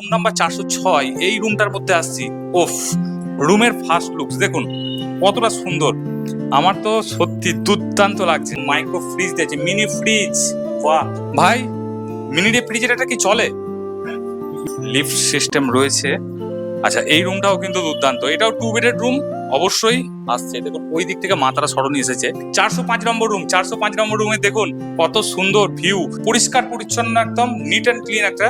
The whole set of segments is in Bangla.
রুম নাম্বার চারশো ছয়, এই রুমটার মধ্যে আসছি। ওফ, রুমের ফার্স্ট লুকস দেখুন, কতটা সুন্দর। আমার তো সত্যি দুর্দান্ত লাগছে। মাইক্রো ফ্রিজ দিয়েছে মিনি ফ্রিজ বাহ। ভাই মিনি রেফ্রিজারেটর কি চলে? লিফট সিস্টেম রয়েছে। আচ্ছা এই রুমটাও কিন্তু দুর্দান্ত। এটাও টু বেডের রুম অবশ্যই আসছে। দেখুন, ওই দিক থেকে মাতারা সরণি এসেছে। চারশো পাঁচ নম্বর রুম চারশো পাঁচ নম্বর রুমে দেখুন, কত সুন্দর ভিউ পরিষ্কার পরিচ্ছন্ন, একদম নিট অ্যান্ড ক্লিন একটা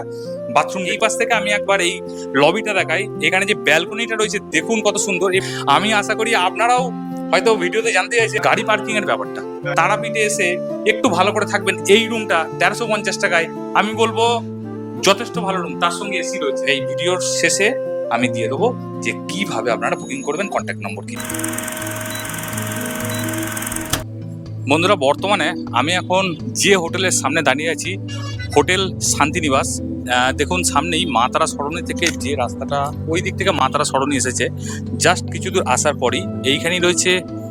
বাথরুম এই পাশ থেকে আমি একবার এই লবিটা দেখাই। এখানে যে ব্যালকনিটা রয়েছে, দেখুন কত সুন্দর। আমি আশা করি আপনারাও হয়তো ভিডিওতে জানতে চাইছে গাড়ি পার্কিং এর ব্যাপারটা। তারাপীঠে এসে একটু ভালো করে থাকবেন। এই রুমটা তেরোশো পঞ্চাশ টাকায়। আমি বলব, যথেষ্ট ভালো রুম। তার সঙ্গে এসি রয়েছে। এই ভিডিওর শেষে আমি দিয়ে দেবো যে কীভাবে আপনারা বুকিং করবেন কন্ট্যাক্ট নম্বর কি। বন্ধুরা, বর্তমানে আমি এখন যে হোটেলের সামনে দাঁড়িয়ে আছি হোটেল শান্তিনিবাস। দেখুন, সামনেই মা তারা সরণি থেকে যে রাস্তাটা, ওই দিক থেকে মা তারা সরণি এসেছে। জাস্ট কিছু দূর আসার পরই এইখানেই রয়েছে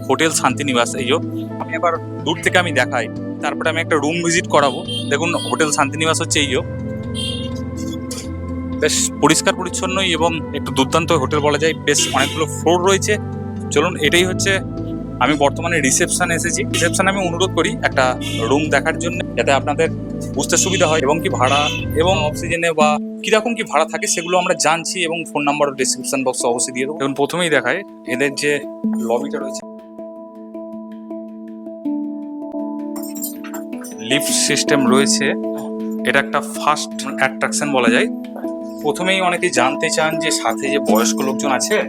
হোটেল শান্তিনিবাস। এই। আমি এবার দূর থেকে আমি দেখাই। তারপরে আমি একটা রুম ভিজিট করাবো। দেখুন, হোটেল শান্তিনিবাস হচ্ছে এই। বেশ পরিষ্কার, পরিচ্ছন্নই এবং একটু দুর্দান্ত হোটেল বলা যায়। বেশ অনেকগুলো ফ্লোর রয়েছে। চলুন, এটাই হচ্ছে আমি বর্তমানে রিসেপশনে এসেছি। রিসেপশনে আমি অনুরোধ করি একটা রুম দেখার জন্য, যাতে আপনাদের বুঝতে সুবিধা হয় এবং কি ভাড়া এবং অক্সিজেনে বা কীরকম কি ভাড়া থাকে সেগুলো আমরা জানছি এবং ফোন নাম্বার ডিসক্রিপশন বক্সে অবশ্যই দিয়ে দেবো। এবং প্রথমেই দেখায় এদের যে লবিটা রয়েছে। লিফট সিস্টেম রয়েছে। এটা একটা ফার্স্ট অ্যাট্রাকশন বলা যায়। প্রথমেই অনেকে জানতে চান যে সাথে যে বয়স্ক লোকজন আছে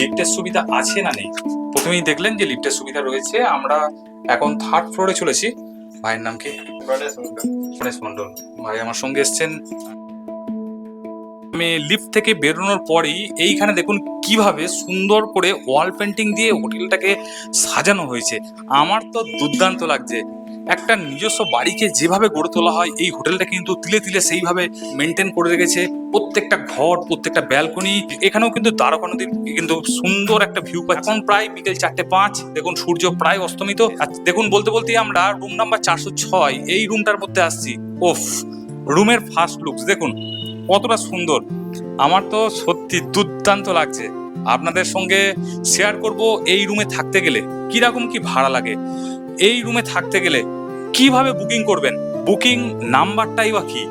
লিফটের সুবিধা আছে না নেই? প্রথমেই দেখলেন যে লিফটের সুবিধা রয়েছে। আমরা এখন থার্ড ফ্লোরে চলেছি। ভাইয়ের নাম কি? গণেশ মন্ডল ভাই আমার সঙ্গে এসছেন। আমি লিফট থেকে বেরোনোর পরেই এইখানে দেখুন কীভাবে সুন্দর করে ওয়াল পেন্টিং দিয়ে হোটেলটাকে সাজানো হয়েছে। আমার তো দুর্দান্ত লাগছে। একটা নিজস্ব বাড়িকে যেভাবে গড়ে তোলা হয়, এই হোটেলটা কিন্তু তিলে তিলে সেইভাবে মেনটেন করে রেখেছে। প্রত্যেকটা ঘর, প্রত্যেকটা ব্যালকনি এখানেও কিন্তু দ্বারকা নদীর কিন্তু সুন্দর একটা ভিউ পাচ্ছি। এখন প্রায় বিকেল চারটে পাঁচ, দেখুন সূর্য প্রায় অস্তমিত। দেখুন, বলতে বলতে আমরা রুম নাম্বার চারশো ছয়, এই রুমটার মধ্যে আসছি। ওফ রুমের ফার্স্ট লুকস দেখুন, কতটা সুন্দর। আমার তো সত্যি দুর্দান্ত লাগছে। আপনাদের সঙ্গে শেয়ার করব এই রুমে থাকতে গেলে। কীরকম কি ভাড়া লাগে? এই রুমে থাকতে গেলে কীভাবে বুকিং করবেন? বুকিং নাম্বারটাই বা কি?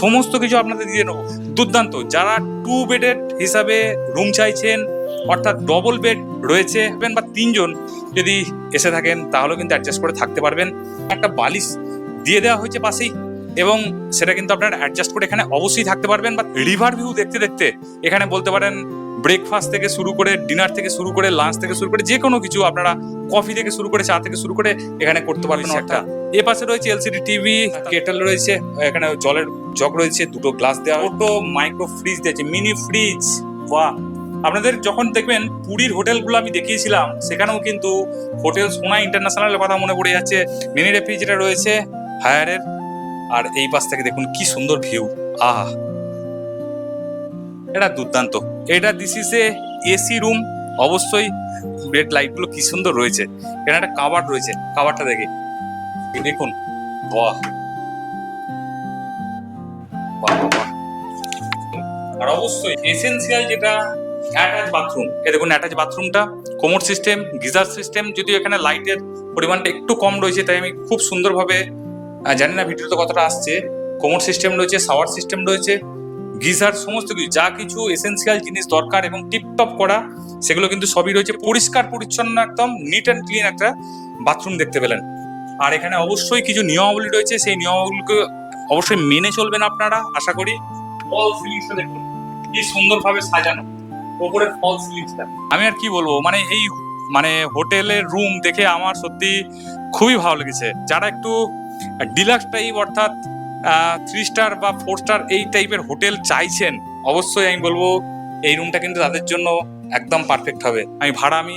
সমস্ত কিছু আপনাদের দিয়ে নেব। দুর্দান্ত। যারা টু বেডের হিসাবে রুম চাইছেন, অর্থাৎ ডবল বেড রয়েছে, বা তিনজন যদি এসে থাকেন, তাহলেও কিন্তু অ্যাডজাস্ট করে থাকতে পারবেন। একটা বালিশ দিয়ে দেওয়া হয়েছে পাশেই, এবং সেটা কিন্তু আপনারা অ্যাডজাস্ট করে এখানে অবশ্যই থাকতে পারবেন, বা রিভার ভিউ দেখতে দেখতে এখানে বলতে পারেন ব্রেকফাস্ট থেকে শুরু করে ডিনার থেকে শুরু করে লাঞ্চ থেকে শুরু করে যে কোনো কিছু আপনারা কফি থেকে শুরু করে চা থেকে শুরু করে এখানে করতে পারবেন একটা এ পাশে রয়েছে এলসিডি টিভি কেটেল রয়েছে এখানে জলের জগ রয়েছে দুটো গ্লাস দেওয়া ছোটো মাইক্রো ফ্রিজ দিয়েছে মিনি ফ্রিজ বা আপনাদের যখন দেখবেন পুরীর হোটেলগুলো আমি দেখিয়েছিলাম সেখানেও কিন্তু হোটেল সোনা ইন্টারন্যাশনালের কথা মনে পড়ে যাচ্ছে। মিনি রেফ্রিজারেটর রয়েছে হায়ারের আর এই পাশ থেকে দেখুন কি সুন্দর ভিউ আহা। এটা দুর্দান্ত। এটা this is a AC room অবশ্যই বেড লাইটগুলো কি সুন্দর রয়েছে। এখানে একটা কাবার রয়েছে। কাবারটা দেখে। দেখুন। বাহ। আর অবশ্যই এসেন্সিয়াল যেটা অ্যাটাচ বাথরুম এ দেখুন অ্যাটাচ বাথরুমটা কোমর সিস্টেম গিজার সিস্টেম যদিও এখানে লাইটের পরিমাণটা একটু কম রয়েছে, তাই আমি খুব সুন্দরভাবে জানি না ভিডিওতে কতটা আসছে। কোমর সিস্টেম রয়েছে শাওয়ার সিস্টেম রয়েছে। গিজার সমস্ত কিছু যা কিছু এসেন্সিয়াল জিনিস দরকার এবং টিপটপ করা সেগুলো কিন্তু সবই রয়েছে। পরিষ্কার পরিচ্ছন্ন একদম নিট অ্যান্ড ক্লিন একটা বাথরুম দেখতে পেলেন। আর এখানে অবশ্যই কিছু নিয়মাবলী রয়েছে সেই নিয়মাবলীকে অবশ্যই মেনে চলবেন আপনারা আশা করি। ফল সিলিংসটা দেখুন কি সুন্দরভাবে সাজানো। ওপরের ফল সিলিংসটা আমি আর কি বলব মানে এই মানে হোটেলের রুম দেখে আমার সত্যি খুবই ভালো লেগেছে। যারা একটু ডিলাক্স টাইপ অর্থাৎ থ্রি স্টার বা ফোর স্টার এই টাইপের হোটেল চাইছেন, অবশ্যই আমি বলব এই রুমটা কিন্তু তাদের জন্য একদম পারফেক্ট হবে। আমি ভাড়া আমি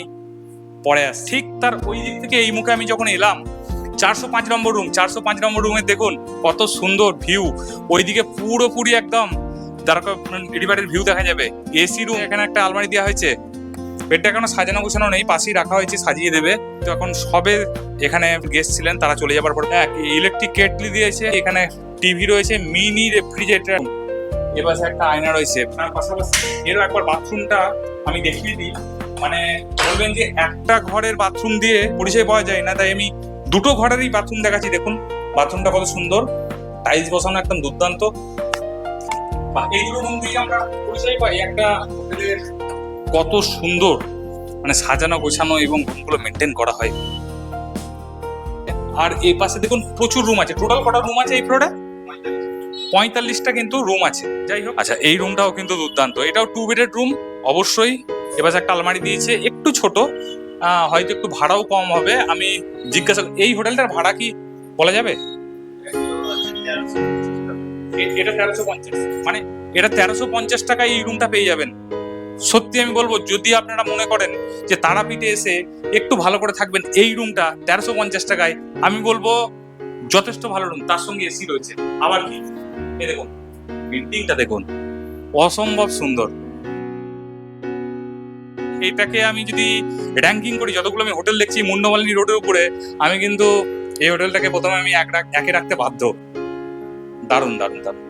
পরে আস ঠিক তার ওই দিক থেকে এই মুখে আমি যখন এলাম, চারশো পাঁচ নম্বর রুম চারশো পাঁচ নম্বর রুমে দেখুন কত সুন্দর ভিউ ওইদিকে পুরোপুরি একদম দ্বারকা ভিউ দেখা যাবে। এসি রুম এখানে একটা আলমারি দেওয়া হয়েছে। বেডটা এখনও সাজানো গোছানো নেই, পাশেই রাখা হয়েছে, সাজিয়ে দেবে। তো এখন সবে এখানে গেস্ট ছিলেন, তারা চলে যাবার পর ইলেকট্রিক কেটলি দিয়েছে, এখানে টিভি রয়েছে, মিনি রেফ্রিজারেটর। এপাশে একটা আয়না রয়েছে। তার পাশাপাশি এরও একবার বাথরুমটা আমি দেখিয়ে দিই। মানে বলবেন যে একটা ঘরের বাথরুম দিয়ে পরিচয় পাওয়া যায় না, তাই আমি দুটো ঘরেরই বাথরুম দেখাচ্ছি। দেখুন, বাথরুমটা কত সুন্দর। টাইলস বসানো একদম দুর্দান্ত। রুম দিয়ে আমরা পরিচয় পাই একটা কত সুন্দর মানে সাজানো, গোছানো এবং রুমগুলো মেনটেন করা হয়। আর এই পাশে দেখুন প্রচুর রুম আছে। টোটাল কটা রুম আছে এই ফ্লোরে পঁয়তাল্লিশটা কিন্তু রুম আছে। যাই হোক। আচ্ছা এই রুমটাও কিন্তু দুর্দান্ত। এটাও টু বেডেড রুম অবশ্যই। এবার একটা আলমারি দিয়েছে একটু ছোট হয়তো একটু ভাড়াও কম হবে। আমি জিজ্ঞাসা এই হোটেলটার ভাড়া কি বলা যাবে? এটা তেরোশো পঞ্চাশ। মানে এটা তেরোশো পঞ্চাশ টাকায় এই রুমটা পেয়ে যাবেন। সত্যি আমি বলব যদি আপনারা মনে করেন যে তারাপীঠে এসে একটু ভালো করে থাকবেন এই রুমটা তেরোশো পঞ্চাশ টাকায় আমি বলব যথেষ্ট ভালো রুম তার সঙ্গে এসি রয়েছে। আবার কি? এই দেখুন বিল্ডিংটা দেখুন, অসম্ভব সুন্দর। এটাকে আমি যদি র্যাঙ্কিং করি, যতগুলো আমি হোটেল দেখছি, মুন্ডমালিনী রোডের উপরে, আমি কিন্তু এই হোটেলটাকে প্রথমে আমি এক একে রাখতে বাধ্য। দারুণ দারুণ দারুণ।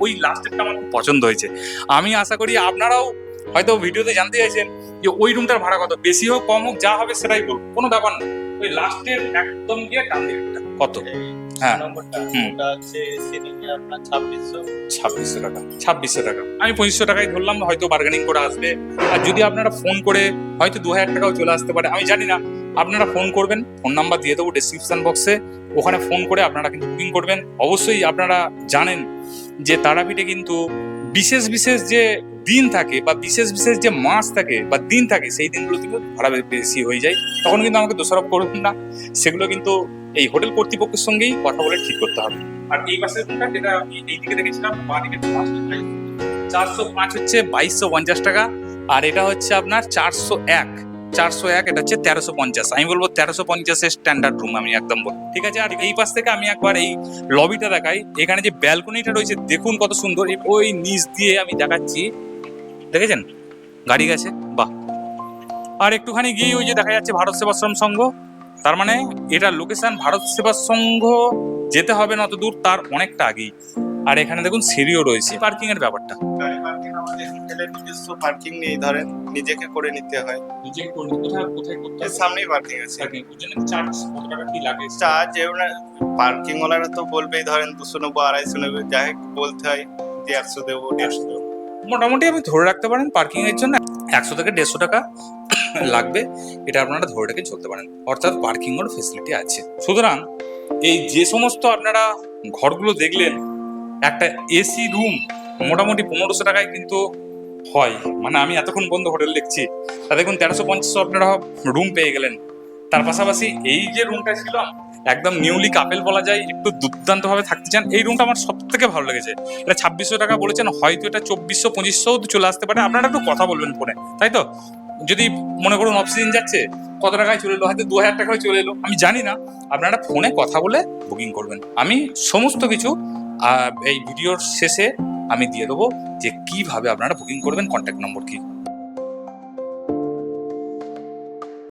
ওই লাস্টেরটা আমার খুব পছন্দ হয়েছে। আমি আশা করি আপনারাও হয়তো ভিডিওতে জানতে চাইছেন যে ওই রুমটার ভাড়া কত? বেশি হোক, কম হোক, যা হবে সেটাই বলুন। কোনো ব্যাপার না। ওই লাস্টের একদম গিয়ে টান কত? হ্যাঁ। নম্বরটা ওটা হচ্ছে সিলিংয়ে আপনার ছাব্বিশশো। ছাব্বিশশো টাকা ছাব্বিশশো টাকা। আমি পঁচিশশো টাকায় ধরলাম হয়তো বার্গেনিং করে আসবে। আর যদি আপনারা ফোন করে হয়তো দু হাজার টাকাও চলে আসতে পারে। আমি জানি না আপনারা ফোন করবেন ফোন নাম্বার দিয়ে দেবো ডিসক্রিপশন বক্সে ওখানে ফোন করে আপনারা কিন্তু বুকিং করবেন। অবশ্যই আপনারা জানেন যে তারাপীঠে কিন্তু বিশেষ বিশেষ যে দিন থাকে বা বিশেষ বিশেষ যে মাস থাকে বা দিন থাকে, সেই দিনগুলো কিন্তু ভাড়া বেশি হয়ে যায়। তখন কিন্তু আমাকে দোষারোপ করবেন না। সেগুলো কিন্তু এই হোটেল কর্তৃপক্ষের সঙ্গেই কথা বলে ঠিক করতে হবে। আর এই পাশের যেটা এই দিকে দেখেছিলাম চারশো পাঁচ হচ্ছে বাইশশো পঞ্চাশ টাকা, আর এটা হচ্ছে আপনার চারশো এক। চারশো এক, এটা হচ্ছে তেরোশো পঞ্চাশ। আমি বলব তেরোশো পঞ্চাশের স্ট্যান্ডার্ড রুম আমি একদম বলব। ঠিক আছে? আর এই পাশ থেকে আমি একবার এই লবিটা দেখাই। এখানে যে ব্যালকনিটা রয়েছে, দেখুন কত সুন্দর। ওই নিচ দিয়ে আমি দেখাচ্ছি। দেখেছেন? গাড়ি গেছে বাহ। আর একটুখানি গিয়ে ওই যে দেখা যাচ্ছে ভারত সেবাশ্রম সংঘ তার মানে এটা লোকেশন ভারত সেবা সংঘ যেতে হবে না অত দূর তার অনেকটা আগেই। আর এখানে দেখুন সিঁড়িও রয়েছে। পার্কিং এর ব্যাপারটা। পার্কিং নিজস্ব পার্কিং নেই ধরেন নিজেকে করে নিতে হয়। কোথায় কোথায় করতে সামনেই পার্কিং আছে। চার্জ কত টাকা কি লাগে? চার্জ এবার পার্কিং ওয়ালারা তো বলবেই ধরেন দুশো নব্বই আড়াইশো নেবে যাই হোক বলতে হয় যে একশো দেবো দেড়শো দেবো। মোটামুটি আপনি ধরে রাখতে পারেন পার্কিং এর জন্য। একশো থেকে দেড়শো টাকা লাগবে। এটা আপনারা ধরে রেখে চলতে পারেন। অর্থাৎ পার্কিং এর ফেসিলিটি আছে। সুতরাং এই যে সমস্ত আপনারা ঘরগুলো দেখলেন, একটা এসি রুম মোটামুটি পনেরোশো টাকায় কিন্তু হয়। মানে আমি এতক্ষণ বন্ধ হোটেল দেখছি। তা দেখুন, তেরোশো পঞ্চাশশো আপনারা রুম পেয়ে গেলেন। তার পাশাপাশি এই যে রুমটা ছিল একদম নিউলি কাপেল বলা যায়, একটু দুর্দান্ত ভাবে থাকতে চান, এই রুমটা আমার সব থেকে ভালো লেগেছে। এটা ছাব্বিশশো টাকা বলেছেন, হয়তো এটা চব্বিশশো, পঁচিশশো চলে আসতে পারে। আপনারা একটু কথা বলবেন ফোনে তাই তো? যদি মনে করুন অফ সিজন যাচ্ছে, কত টাকায় চলে এলো? হয়তো দু হাজার টাকায় চলে এলো। আমি জানি না, আপনারা ফোনে কথা বলে বুকিং করবেন। আমি সমস্ত কিছু এই ভিডিওর শেষে আমি দিয়ে দেবো যে কীভাবে আপনারা বুকিং করবেন কন্ট্যাক্ট নম্বর কি।